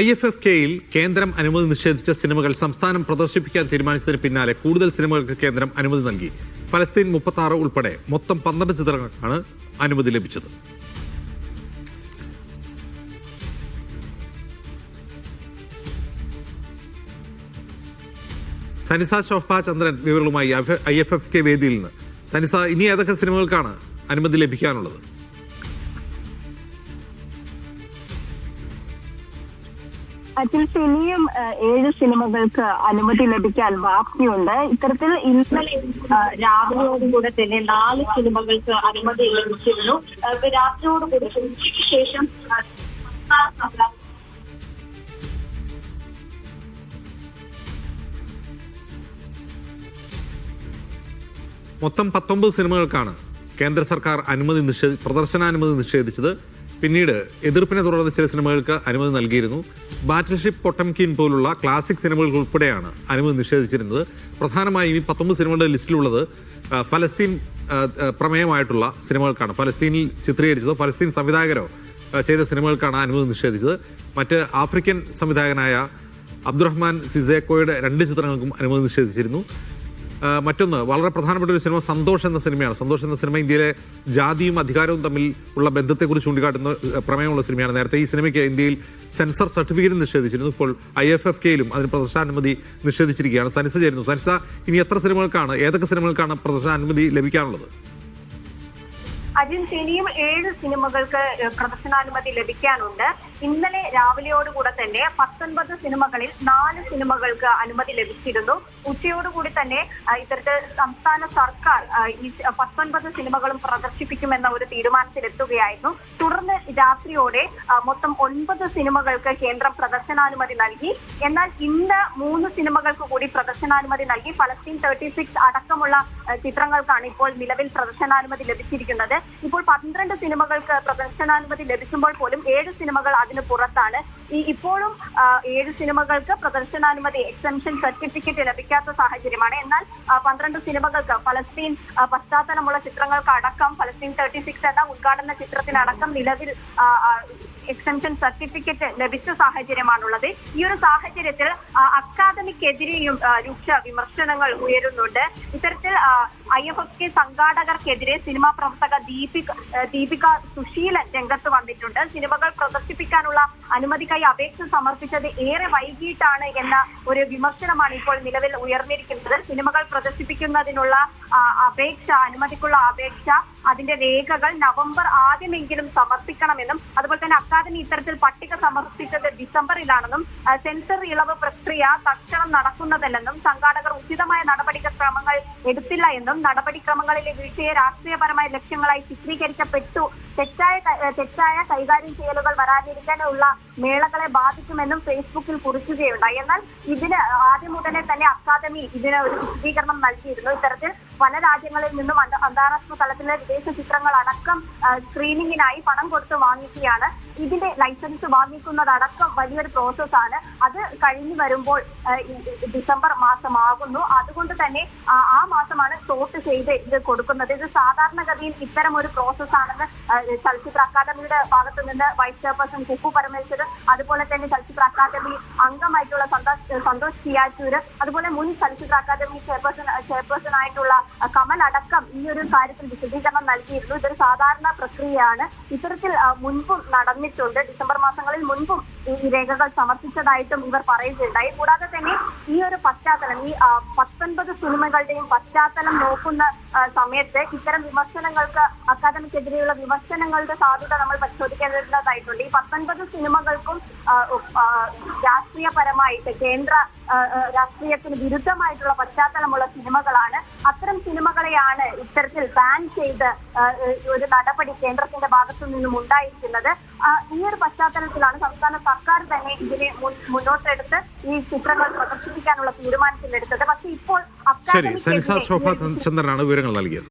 I F F കെയിൽ കേന്ദ്രം അനുമതി നിഷേധിച്ച സിനിമകൾ സംസ്ഥാനം പ്രദർശിപ്പിക്കാൻ തീരുമാനിച്ചതിന് പിന്നാലെ കൂടുതൽ സിനിമകൾക്ക് കേന്ദ്രം അനുമതി നൽകി. ഫലസ്തീൻ മുപ്പത്തി ആറ് ഉൾപ്പെടെ മൊത്തം പന്ത്രണ്ട് ചിത്രങ്ങൾക്കാണ് അനുമതി ലഭിച്ചത്. സനിസ ശോഭ ചന്ദ്രൻ വിവരങ്ങളുമായി ഐ എഫ് എഫ് കെ വേദിയിൽ നിന്ന്. സനിസ ഇനി ഏതൊക്കെ സിനിമകൾക്കാണ് അനുമതി ലഭിക്കാനുള്ളത്? അറ്റ്ലീസ്റ്റ് ഇനിയും ഏഴ് സിനിമകൾക്ക് അനുമതി ലഭിക്കാൻ ബാക്കിയുണ്ട്. ഇത്തരത്തിൽ ഇന്നലെ രാവിലെയോടുകൂടെ തന്നെ നാല് സിനിമകൾക്ക് അനുമതി ലഭിച്ചിരുന്നു. രാത്രിയോടുകൂടി ശേഷം മൊത്തം പത്തൊമ്പത് സിനിമകൾക്കാണ് കേന്ദ്ര സർക്കാർ അനുമതി നിഷേധി പ്രദർശനാനുമതി നിഷേധിച്ചത്. പിന്നീട് എതിർപ്പിനെ തുടർന്ന് ചില സിനിമകൾക്ക് അനുമതി നൽകിയിരുന്നു. ബാറ്റിൽഷിപ്പ് പൊട്ടംകിൻ പോലുള്ള ക്ലാസിക് സിനിമകൾ ഉൾപ്പെടെയാണ് അനുമതി നിഷേധിച്ചിരുന്നത്. പ്രധാനമായും ഈ പത്തൊമ്പത് സിനിമകളുടെ ലിസ്റ്റിലുള്ളത് ഫലസ്തീൻ പ്രമേയമായിട്ടുള്ള സിനിമകൾക്കാണ്. ഫലസ്തീനിൽ ചിത്രീകരിച്ചതോ ഫലസ്തീൻ സംവിധായകരോ ചെയ്ത സിനിമകൾക്കാണ് അനുമതി നിഷേധിച്ചത്. മറ്റ് ആഫ്രിക്കൻ സംവിധായകനായ അബ്ദുറഹ്മാൻ സിസേക്കോയുടെ രണ്ട് ചിത്രങ്ങൾക്കും അനുമതി നിഷേധിച്ചിരുന്നു. മറ്റൊന്ന് വളരെ പ്രധാനപ്പെട്ട ഒരു സിനിമ സന്തോഷ് എന്ന സിനിമയാണ്. സന്തോഷ് എന്ന സിനിമ ഇന്ത്യയിലെ ജാതിയും അധികാരവും തമ്മിൽ ഉള്ള ബന്ധത്തെക്കുറിച്ച് ചൂണ്ടിക്കാട്ടുന്ന പ്രമേയമുള്ള സിനിമയാണ്. നേരത്തെ ഈ സിനിമയ്ക്ക് ഇന്ത്യയിൽ സെൻസർ സർട്ടിഫിക്കറ്റ് നിഷേധിച്ചിരുന്നു. ഇപ്പോൾ ഐ എഫ് എഫ് കെയിലും അതിന് പ്രദർശനാനുമതി നിഷേധിച്ചിരിക്കുകയാണ്. സനിസ ചേരുന്നു. സനിസ ഇനി എത്ര സിനിമകൾക്കാണ് ഏതൊക്കെ സിനിമകൾക്കാണ് പ്രദർശനാനുമതി ലഭിക്കാനുള്ളത്? അജിൻ ഇനിയും ഏഴ് സിനിമകൾക്ക് പ്രദർശനാനുമതി ലഭിക്കാനുണ്ട്. ഇന്നലെ രാവിലെയോടുകൂടെ തന്നെ പത്തൊൻപത് സിനിമകളിൽ നാല് സിനിമകൾക്ക് അനുമതി ലഭിച്ചിരുന്നു. ഉച്ചയോടുകൂടി തന്നെ ഇത്തരത്തിൽ സംസ്ഥാന സർക്കാർ ഈ പത്തൊൻപത് സിനിമകളും പ്രദർശിപ്പിക്കുമെന്ന ഒരു തീരുമാനത്തിലെത്തുകയായിരുന്നു. തുടർന്ന് രാത്രിയോടെ മൊത്തം ഒൻപത് സിനിമകൾക്ക് കേന്ദ്രം പ്രദർശനാനുമതി നൽകി. എന്നാൽ ഇന്ന് മൂന്ന് സിനിമകൾക്ക് കൂടി പ്രദർശനാനുമതി നൽകി. ഫലസ്തീൻ തേർട്ടി സിക്സ് അടക്കമുള്ള ചിത്രങ്ങൾക്കാണ് ഇപ്പോൾ നിലവിൽ പ്രദർശനാനുമതി ലഭിച്ചിരിക്കുന്നത്. ഇപ്പോൾ പന്ത്രണ്ട് സിനിമകൾക്ക് പ്രദർശനാനുമതി ലഭിക്കുമ്പോൾ പോലും ഏഴ് സിനിമകൾ അതിന് പുറത്താണ്. ഈ ഇപ്പോഴും ഏഴ് സിനിമകൾക്ക് പ്രദർശനാനുമതി എക്സംഷൻ സർട്ടിഫിക്കറ്റ് ലഭിക്കാത്ത സാഹചര്യമാണ്. എന്നാൽ പന്ത്രണ്ട് സിനിമകൾക്ക് ഫലസ്തീൻ പശ്ചാത്തലമുള്ള ചിത്രങ്ങൾക്ക് അടക്കം ഫലസ്തീൻ തേർട്ടി സിക്സ് എന്ന ഉദ്ഘാടന ചിത്രത്തിനടക്കം നിലവിൽ എക്സംഷൻ സർട്ടിഫിക്കറ്റ് ലഭിച്ച സാഹചര്യമാണുള്ളത്. ഈ ഒരു സാഹചര്യത്തിൽ അക്കാദമിക് അക്കാദമിക്കെതിരെയും രൂക്ഷ വിമർശനങ്ങൾ ഉയരുന്നുണ്ട്. ഇത്തരത്തിൽ ഐ എഫ് എഫ് കെ സംഘാടകർക്കെതിരെ സിനിമാ പ്രവർത്തക ദീപിക ദീപിക സുശീലൻ രംഗത്ത് വന്നിട്ടുണ്ട്. സിനിമകൾ പ്രദർശിപ്പിക്കാനുള്ള അനുമതിക്കായി അപേക്ഷ സമർപ്പിച്ചത് ഏറെ വൈകിട്ടാണ് എന്ന ഒരു വിമർശനമാണ് ഇപ്പോൾ നിലവിൽ ഉയർന്നിരിക്കുന്നത്. സിനിമകൾ പ്രദർശിപ്പിക്കുന്നതിനുള്ള അപേക്ഷ അനുമതിക്കുള്ള അപേക്ഷ അതിന്റെ രേഖകൾ നവംബർ ആദ്യമെങ്കിലും സമർപ്പിക്കണമെന്നും അതുപോലെ തന്നെ അക്കാദമി ഇത്തരത്തിൽ പട്ടിക സമർപ്പിച്ചത് ഡിസംബറിലാണെന്നും സെൻസർ ഇളവ് പ്രക്രിയ തക്ഷണം നടക്കുന്നതല്ലെന്നും സംഘാടകർ ഉചിതമായ നടപടിക്രമങ്ങൾ എടുത്തില്ല എന്നും നടപടിക്രമങ്ങളിലെ വീഴ്ചയെ രാഷ്ട്രീയപരമായ ലക്ഷ്യങ്ങളായി ചിത്രീകരിക്കപ്പെട്ടു. തെറ്റായ തെറ്റായ കൈകാര്യം ചെയ്യലുകൾ വരാതിരിക്കാനുള്ള മേളകളെ ബാധിക്കുമെന്നും ഫേസ്ബുക്കിൽ കുറിക്കുകയുണ്ടായി. എന്നാൽ ഇതിന് ആദ്യം മുതലേ തന്നെ അക്കാദമി ഇതിന് ഒരു വിശദീകരണം നൽകിയിരുന്നു. ഇത്തരത്തിൽ പല രാജ്യങ്ങളിൽ നിന്നും അന്ത- അന്താരാഷ്ട്ര തലത്തിലെ വിദേശ ചിത്രങ്ങൾ അടക്കം സ്ക്രീനിങ്ങിനായി പണം കൊടുത്ത് വാങ്ങിക്കുകയാണ്. ഇതിന്റെ ലൈസൻസ് വാങ്ങിക്കുന്നതടക്കം വലിയൊരു പ്രോസസ്സാണ്. അത് കഴിഞ്ഞു വരുമ്പോൾ ഡിസംബർ മാസമാകുന്നു. അതുകൊണ്ട് തന്നെ ആ, മാസമാണ് സോട്ട് ചെയ്ത് ഇത് കൊടുക്കുന്നത്. ഇത് സാധാരണഗതിയിൽ ഇത്തരം ഒരു പ്രോസസ് ആണെന്ന് ചലച്ചിത്ര അക്കാദമിയുടെ ഭാഗത്തു നിന്ന് വൈസ് ചെയർപേഴ്സൺ കുക്കു പരമേശ്വർ അതുപോലെ തന്നെ ചലച്ചിത്ര അക്കാദമി അംഗമായിട്ടുള്ള സന്തോഷ് സിയാറ്റൂര് അതുപോലെ മുൻ ചലച്ചിത്ര അക്കാദമി ചെയർപേഴ്സൺ ചെയർപേഴ്സൺ ആയിട്ടുള്ള കമൽ അടക്കം ഈ ഒരു കാര്യത്തിൽ വിശദീകരണം നൽകിയിരുന്നു. ഇതൊരു സാധാരണ പ്രക്രിയയാണ്. ഇത്തരത്തിൽ മുൻപും നടന്നിട്ടുണ്ട്. ഡിസംബർ മാസങ്ങളിൽ മുൻപും ഈ രേഖകൾ സമർപ്പിച്ചതായിട്ടും ഇവർ പറയുകയുണ്ടായി. കൂടാതെ തന്നെ ഈ ഒരു പശ്ചാത്തലം ഈ പത്തൊൻപത് പത്തൊൻപത് സിനിമകളുടെയും പശ്ചാത്തലം നോക്കുന്ന സമയത്ത് ഇത്തരം വിമർശനങ്ങൾക്ക് അക്കാദമിക്കെതിരെയുള്ള വിമർശനങ്ങളുടെ സാധ്യത നമ്മൾ പരിശോധിക്കേണ്ടതായിട്ടുണ്ട്. ഈ പത്തൊൻപത് സിനിമകൾക്കും രാഷ്ട്രീയപരമായിട്ട് കേന്ദ്ര രാഷ്ട്രീയത്തിന് വിരുദ്ധമായിട്ടുള്ള പശ്ചാത്തലമുള്ള സിനിമകളാണ്. അത്തരം സിനിമകളെയാണ് ഇത്തരത്തിൽ ബാൻ ചെയ്ത് ഒരു നടപടി കേന്ദ്രത്തിന്റെ ഭാഗത്തു നിന്നും ഉണ്ടായിരിക്കുന്നത്. ഈ ഒരു പശ്ചാത്തലത്തിലാണ് സംസ്ഥാന സർക്കാർ തന്നെ ഇതിനെ മുന്നോട്ടെടുത്ത് ഈ ചിത്രങ്ങൾ പ്രദർശിപ്പിക്കാനുള്ള തീരുമാനത്തിലെടുത്തത് പക്ഷേ ഇപ്പോൾ ശരി സനിസ ശോഭ ചന്ദ്രനാണ് വിവരങ്ങൾ നൽകിയത്.